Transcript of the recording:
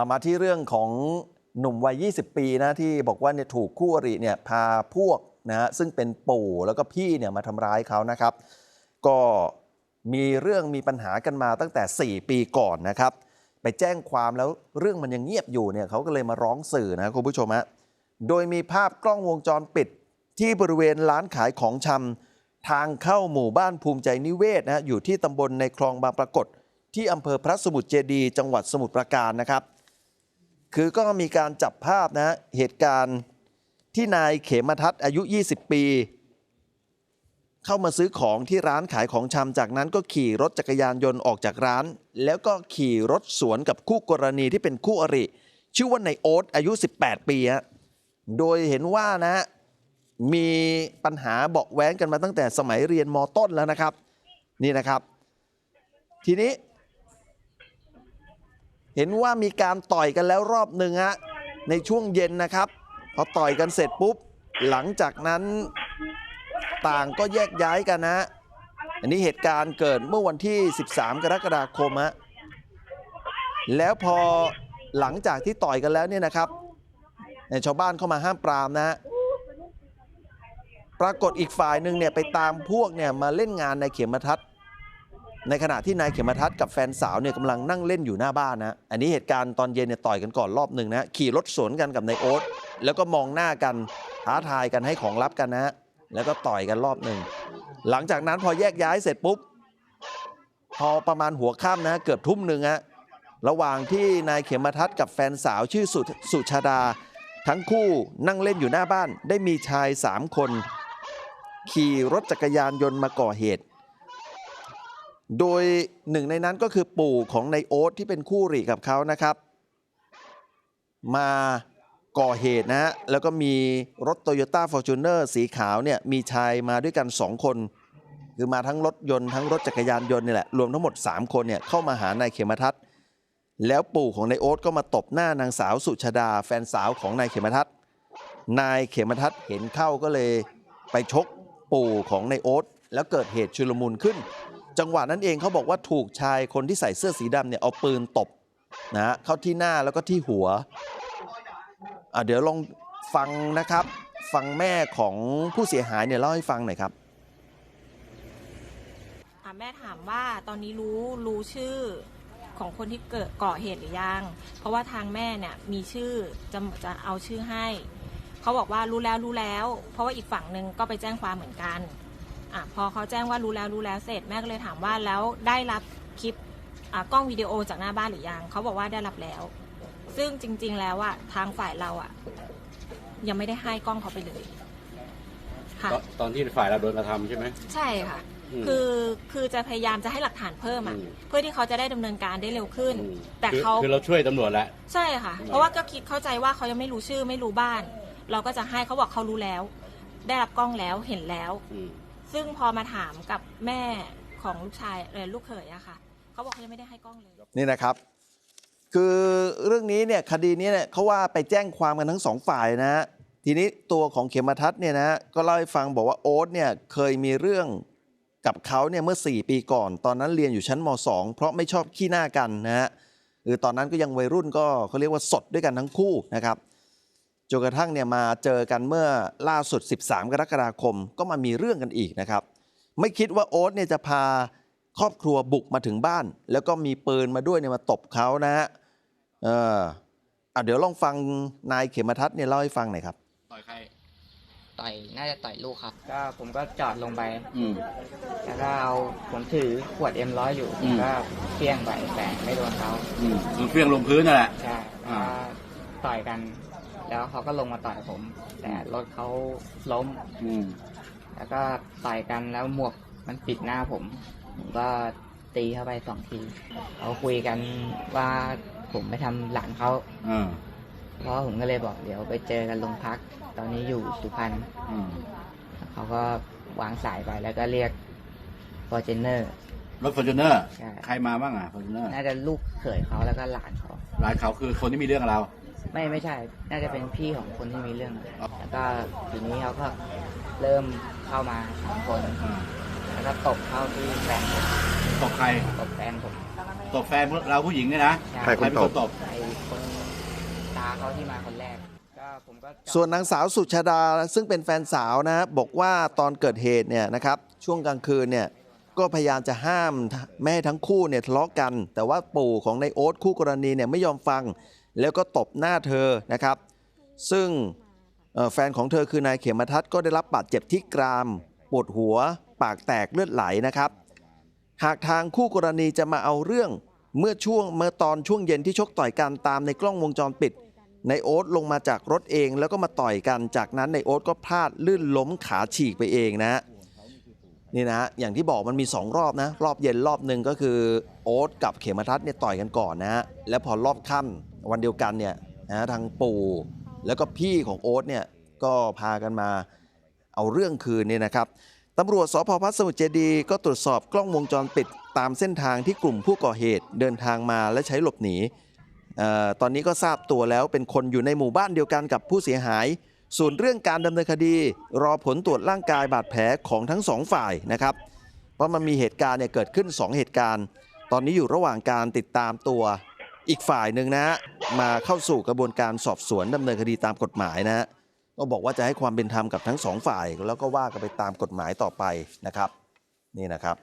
ามาที่เรื่องของหนุ่มวัย 20 ปีนะที่บอกว่าเนี่ยถูกคู่อริเนี่ยพาพวกนะฮะซึ่งเป็นปู่แล้วก็พี่เนี่ยมาทำร้ายเขานะครับ ก็มีเรื่องมีปัญหากันมาตั้งแต่ 4 ปีก่อนนะครับ ไปแจ้งความแล้วเรื่องมันยังเงียบอยู่เนี่ยเขาก็เลยมาร้องสื่อนะคุณผู้ชมฮะโดยมีภาพกล้องวงจรปิดที่บริเวณร้านขายของชำทางเข้าหมู่บ้านภูมิใจนิเวศนะฮะอยู่ที่ตำบลในคลองบางปรากฏ ที่อำเภอพระสมุทรเจดีย์จังหวัดสมุทรปราการนะครับ คือก็มีการจับภาพนะฮะเหตุการณ์ที่นายเขมทัศน์อายุ 20 ปี เข้ามาซื้อของที่ร้านขายของชำจากนั้นก็ขี่รถจักรยานยนต์ออกจากร้าน แล้วก็ขี่รถสวนกับคู่กรณีที่เป็นคู่อริ ชื่อว่านายโอ๊ตอายุ 18 ปีฮะโดยเห็นว่านะฮะมีปัญหาเบาะแว้งกันมาตั้งแต่สมัยเรียนมต้นแล้วนะครับ นี่นะครับ ทีนี้ เห็นว่ามีการต่อยกันแล้วรอบหนึ่งฮะในช่วงเย็นนะครับพอต่อยกันเสร็จปุ๊บ หลังจากนั้นต่างก็แยกย้ายกันนะอันนี้เหตุการณ์เกิดเมื่อวันที่ 13 กรกฎาคมฮะแล้วพอหลังจากที่ต่อยกันแล้วเนี่ยนะครับเนี่ยชาวบ้านเข้ามาห้ามปรามนะฮะปรากฏอีกฝ่ายหนึ่งเนี่ยไปตามพวกเนี่ยมาเล่นงานในเขมทัศน์ ในขณะที่นายเขมทัศน์กับแฟนสาวเนี่ยกำลังนั่งเล่นอยู่หน้าบ้านนะ อันนี้เหตุการณ์ตอนเย็นเนี่ยต่อยกันก่อนรอบหนึ่งนะขี่รถสวนกันกับนายโอ๊ตแล้วก็มองหน้ากันท้าทายกันให้ของลับกันนะแล้วก็ต่อยกันรอบหนึ่งหลังจากนั้นพอแยกย้ายเสร็จปุ๊บ พอประมาณหัวค่ำนะเกือบทุ่มหนึ่งฮะระหว่างที่นายเขมทัศน์กับแฟนสาวชื่อสุสุชาดา ทั้งคู่นั่งเล่นอยู่หน้าบ้าน ได้มีชายสามคน ขี่รถจักรยานยนต์มาก่อเหตุ โดยหนึ่งในนั้นก็คือปู่ของนายโอ๊ตที่เป็นคู่หรี่กับเขานะครับ มาก่อเหตุนะฮะแล้วก็มีรถ Toyota Fortuner สีขาวเนี่ยมีชายมาด้วยกัน 2 คน คือมาทั้งรถยนต์ทั้งรถจักรยานยนต์นี่แหละรวมทั้งหมด 3 คนเนี่ยเข้ามาหานายเขมทัศน์แล้วปู่ของนายโอ๊ตก็มาตบหน้านางสาวสุชาดา แฟนสาวของนายเขมทัศน์นายเขมทัศน์เห็นเข้าก็เลยไปชกปู่ของนายโอ๊ตแล้วเกิดเหตุชุลมุนขึ้น จังหวะนั้นเองเขาบอกว่าถูกชายคนที่ใส่เสื้อสีดำเนี่ยเอาปืนตบนะฮะเข้าที่หน้าแล้วก็ที่หัวอะเดี๋ยวลองฟังนะครับ ฟังแม่ของผู้เสียหายเนี่ยเล่าให้ฟังหน่อยครับแม่ถามว่าตอนนี้รู้รู้ชื่อของคนที่เกิดก่อเหตุหรือยัง เพราะว่าทางแม่เนี่ยมีชื่อจะจะเอาชื่อให้ เขาบอกว่ารู้แล้วรู้แล้ว เพราะว่าอีกฝั่งหนึ่งก็ไปแจ้งความเหมือนกัน อะพอเขาแจ้งว่ารู้แล้วรู้แล้วเสร็จแม่ก็เลยถามว่าแล้วได้รับคลิปอะกล้องวิดีโอจากหน้าบ้านหรือยังเขาบอกว่าได้รับแล้ว ซึ่งจริง ๆ แล้วอะทางฝ่ายเราอะ ยังไม่ได้ให้กล้องเขาไปเลยค่ะ ตอนตอนที่ฝ่ายเราโดนกระทำใช่ไหม ใช่ค่ะ อืมคือคือจะพยายามจะให้หลักฐานเพิ่มอะอืม เพื่อที่เขาจะได้ดำเนินการได้เร็วขึ้น อืมแต่คือเขา คือเราช่วยตำรวจแล้ว ใช่ค่ะอืมเพราะว่าก็คิดเข้าใจว่าเขายังไม่รู้ชื่อไม่รู้บ้าน เราก็จะให้เขาบอกเขารู้แล้ว ได้รับกล้องแล้วเห็นแล้ว อืม ซึ่งพอมาถามกับแม่ของลูกชายเออลูกเขยอะค่ะเขาบอกเขายังไม่ได้ให้กล้องเลย นี่นะครับ คือเรื่องนี้เนี่ยคดีนี้เนี่ยเขาว่าไปแจ้งความกันทั้งสองฝ่ายนะฮะทีนี้ตัวของเขมทัศน์เนี่ยนะฮะก็เล่าให้ฟังบอกว่าโอ๊ตเนี่ยเคยมีเรื่องกับเขาเนี่ยเมื่อ 4 ปีก่อน ตอนนั้นเรียนอยู่ชั้นม 2 เพราะไม่ชอบขี้หน้ากันนะฮะคือตอนนั้นก็ยังวัยรุ่นก็เขาเรียกว่าสดด้วยกันทั้งคู่นะครับ จนกระทั่งเนี่ยมาเจอกันเมื่อล่าสุด 13 กรกฎาคมก็มามีเรื่องกันอีกนะครับ ไม่คิดว่าโอ๊ตเนี่ยจะพาครอบครัวบุกมาถึงบ้าน แล้วก็มีปืนมาด้วยเนี่ยมาตบเขานะฮะเอออะเดี๋ยวลองฟังนายเขมทัศน์เนี่ยเล่าให้ฟังหน่อยครับต่อยใครต่อยน่าจะต่อยลูกครับ ก็ผมก็จอดลงไป อืม แล้วก็เอาผมถือขวดเอ็มร้อยอยู่อืมก็เพี้ยงไปแต่ไม่โดนเขาอืมคือเฟี้ยงลงพื้นนั่นแหละ ใช่อ่าแล้วก็ต่อยกัน แล้วเขาก็ลงมาต่อยผม แต่รถเขาล้ม อืมแล้วก็ต่อยกันแล้วหมวกมันปิดหน้าผมผมก็ตีเข้าไปสองทีเขาคุยกันว่าผมไปทำหลานเขาอ่าเพราะผมก็เลยบอกเดี๋ยวไปเจอกันโรงพัก ตอนนี้อยู่สุพรรณอืมเขาก็วางสายไปแล้วก็เรียกฟอร์เจนเนอร์ รถฟอร์จูเนอร์ใช่ ใครมาบ้างอะฟอร์จูเนอร์น่าจะลูกเขยเขาแล้วก็หลานเขารายเขาคือคนที่มีเรื่องกับเรา ไม่ไม่ใช่ น่าจะเป็นพี่ของคนที่มีเรื่องอ๋อแล้วก็ทีนี้เขาก็เริ่มเข้ามาสองคนอ่าแล้วก็ตบเข้าที่แฟนผมตบใครตบแฟนผมตบแฟนเราผู้หญิงเนี่ยนะใช่ใครเป็นคนตบ ไอ้คนาเขาที่มาคนแรก ก็ผมก็จอด ส่วนนางสาวสุชาดาซึ่งเป็นแฟนสาวนะบอกว่าตอนเกิดเหตุเนี่ยนะครับช่วงกลางคืนเนี่ยก็พยายามจะห้ามไม่ให้ทั้งคู่เนี่ยทะเลาะกัน แต่ว่าปู่ของนายโอ๊ตคู่กรณีเนี่ยไม่ยอมฟัง แล้วก็ตบหน้าเธอนะครับ ซึ่งแฟนของเธอคือนายเขมทัศน์ก็ได้รับบาดเจ็บที่กรามปวดหัว ปากแตกเลือดไหลนะครับ หากทางคู่กรณีจะมาเอาเรื่องเมื่อช่วงเมื่อตอนช่วงเย็นที่ชกต่อยกันตามในกล้องวงจรปิดในโอ๊ตลงมาจากรถเองแล้วก็มาต่อยกันจากนั้นในโอ๊ตก็พลาดลื่นล้มขาฉีกไปเองนะฮะ นี่นะอย่างที่บอกมันมี 2 รอบนะ รอบเย็นรอบหนึ่งก็คือโอ๊ตกับเขมทัศน์เนี่ยต่อยกันก่อนนะฮะแล้วพอรอบค่ำวันเดียวกันเนี่ยนะทางปู่แล้วก็พี่ของโอ๊ตเนี่ยก็พากันมาเอาเรื่องคืนเนี่ยนะครับตำรวจสพพัสมุทรเจดีก็ตรวจสอบกล้องวงจรปิดตามเส้นทางที่กลุ่มผู้ก่อเหตุเดินทางมาและใช้หลบหนีออตอนนี้ก็ทราบตัวแล้วเป็นคนอยู่ในหมู่บ้านเดียวกันกับผู้เสียหาย ส่วนเรื่องการดำเนินคดี รอผลตรวจร่างกายบาดแผลของทั้งสองฝ่ายนะครับ เพราะมันมีเหตุการณ์เนี่ยเกิดขึ้น 2 เหตุการณ์ ตอนนี้อยู่ระหว่างการติดตามตัวอีกฝ่ายหนึ่งนะมาเข้าสู่กระบวนการสอบสวนดำเนินคดีตามกฎหมายนะก็บอกว่าจะให้ความเป็นธรรมกับทั้งสองฝ่าย แล้วก็ว่ากันไปตามกฎหมายต่อไปนะครับ นี่นะครับ